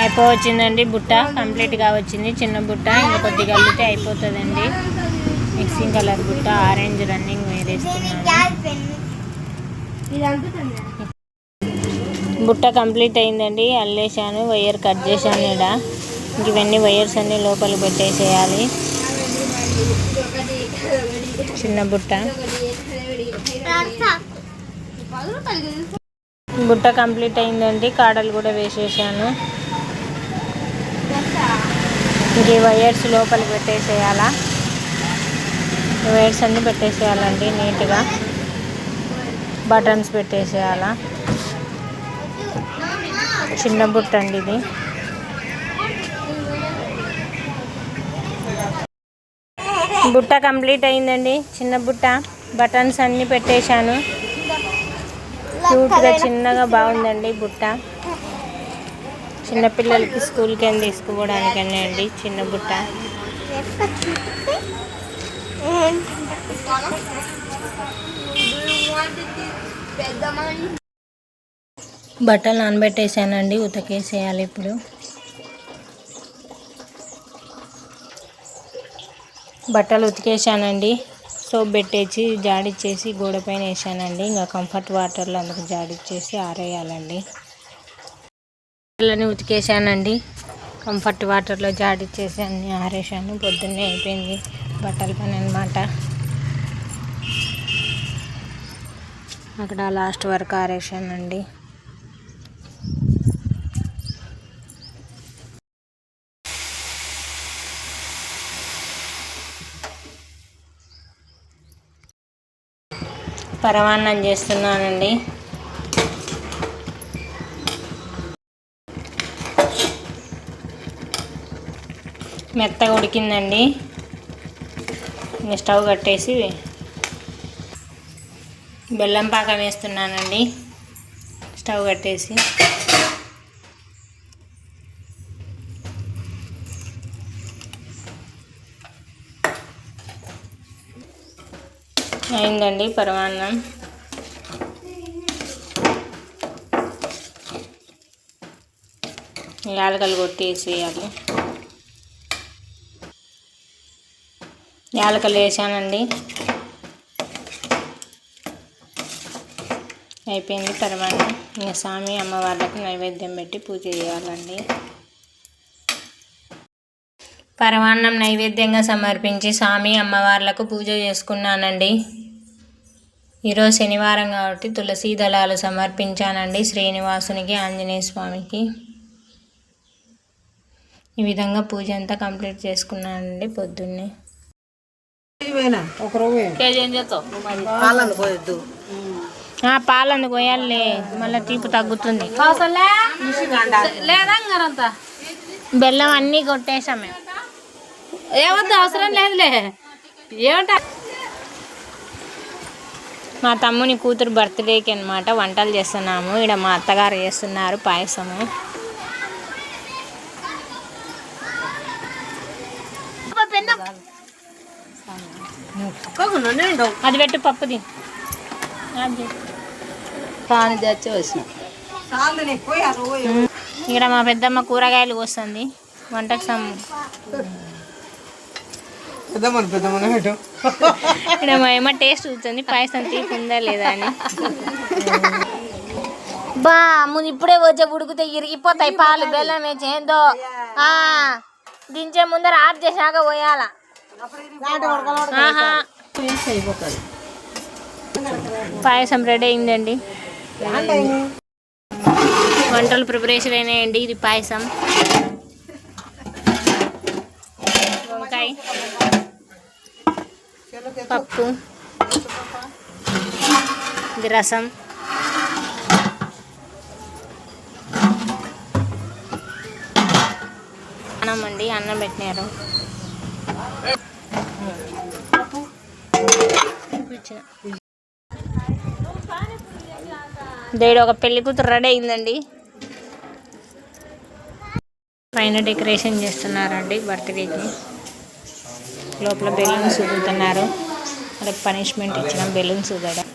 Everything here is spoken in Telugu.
అయిపోవచ్చిందండి బుట్ట. కంప్లీట్గా వచ్చింది. చిన్న బుట్ట. ఇంకా కొద్దిగా అల్లితే అయిపోతుందండి. మిక్సింగ్ కలర్ బుట్ట. ఆరెంజ్ రన్నింగ్ వేరేస్తున్నాను బుట్ట కంప్లీట్ అయిందండి. అల్లేసాను వైర్ కట్ చేశాను ఇక్కడ ఇంక ఇవన్నీ వైర్స్ అన్ని లోపల పెట్టేసేయాలి. చిన్న బుట్ట. బుట్ట కంప్లీట్ అయిందండి. కాడలు కూడా వేసేసాను. ఇంక ఈ వైర్స్ లోపల పెట్టేసేయాలా? ఈ వైర్స్ అన్ని పెట్టేసేయాలండి నీట్గా. బటన్స్ పెట్టేసేయాలా? చిన్న బుట్ట అండి ఇది. బుట్ట కంప్లీట్ అయిందండి చిన్న బుట్ట. బటన్స్ అన్నీ పెట్టేశాను. క్యూట్గా చిన్నగా బాగుందండి బుట్ట. చిన్నపిల్లలకి స్కూల్కి అని తీసుకుపోవడానికనే అండి చిన్న బుట్ట. బట్టలు నానబెట్టేసానండి ఉతకేసేయాలి ఇప్పుడు. బట్టలు ఉతికేసానండి సోప్ పెట్టేసి జాడిచ్చేసి గోడ పైన వేసానండి ఇంకా కంఫర్ట్ వాటర్లో అందుకు జాడిచ్చేసి ఆరేయాలండి. బట్టలని ఉతికేసానండి కంఫర్ట్ వాటర్లో జాడిచ్చేసి అన్నీ ఆరేసాను పొద్దున్నే అయిపోయింది బట్టల పని అనమాట అక్కడ లాస్ట్ వరకు ఆరేసానండి పరమాన్నం చేస్తున్నానండి. మెత్తగా ఉడికిందండి. స్టవ్ కట్టేసి బెల్లం పాకం వేస్తున్నానండి. స్టవ్ కట్టేసి అయిందండి పరమాన్నం. యాలకలు కొట్టేసి వేయాలి యాలకలు వేసానండి. అయిపోయింది పరమాన్నం ఇంకా స్వామి అమ్మవార్లకు నైవేద్యం పెట్టి పూజ చేయాలండి. పరమాన్నం నైవేద్యంగా సమర్పించి స్వామి అమ్మవార్లకు పూజ చేసుకున్నానండి. ఈరోజు శనివారం కాబట్టి తులసీ దళాలు సమర్పించానండి శ్రీనివాసునికి ఆంజనేయ స్వామికి. ఈ విధంగా పూజ అంతా కంప్లీట్ చేసుకున్నానండి పొద్దున్నే. కేజీ ఏం చేస్తావు? ఆ, పాలను పోయాలి. మళ్ళీ తీపి తగ్గుతుంది. బెల్లం అన్నీ కొట్టేసాం మేము. ఏమద్దు అవసరం లేదులే. ఏమంట? మా తమ్ముని కూతురు బర్త్డేకి అనమాట వంటలు చేస్తున్నాము. ఇక్కడ మా అత్తగారు చేస్తున్నారు పాయసము. అది పెట్టు పప్పుది. పాని తెచ్చి వచ్చిన ఇక్కడ మా పెద్దమ్మ కూరగాయలు వస్తుంది వంటకు సం ఇక్కడ మా ఏమో టేస్ట్ చూస్తుంది పాయసం తీపి ఉందా లేదా అని. బా ముందు ఇప్పుడే వచ్చే ఉడికితే ఇరిగిపోతాయి పాలు బెల్లం ఏందో. ఆ, దించే ముందర ఆఫ్ చేశాక పోయాల. అయిపోతుంది పాయసం రెడీ అయిందండి. వంటలు ప్రిపరేషన్ అయినాయండి ఇది పాయసం. వంకాయ పప్పు ఇది రసం. అన్నం అండి అన్నం పెట్టినారు. దేడు ఒక పెళ్ళి కూతురు రెడీ అయిందండి. పైన డెకరేషన్ చేస్తున్నారండి బర్త్డేకి. లోపల బెలూన్స్ ఊదుతున్నారు. వాళ్ళకి పనిష్మెంట్ ఇచ్చిన బెలూన్స్ ఊదడం.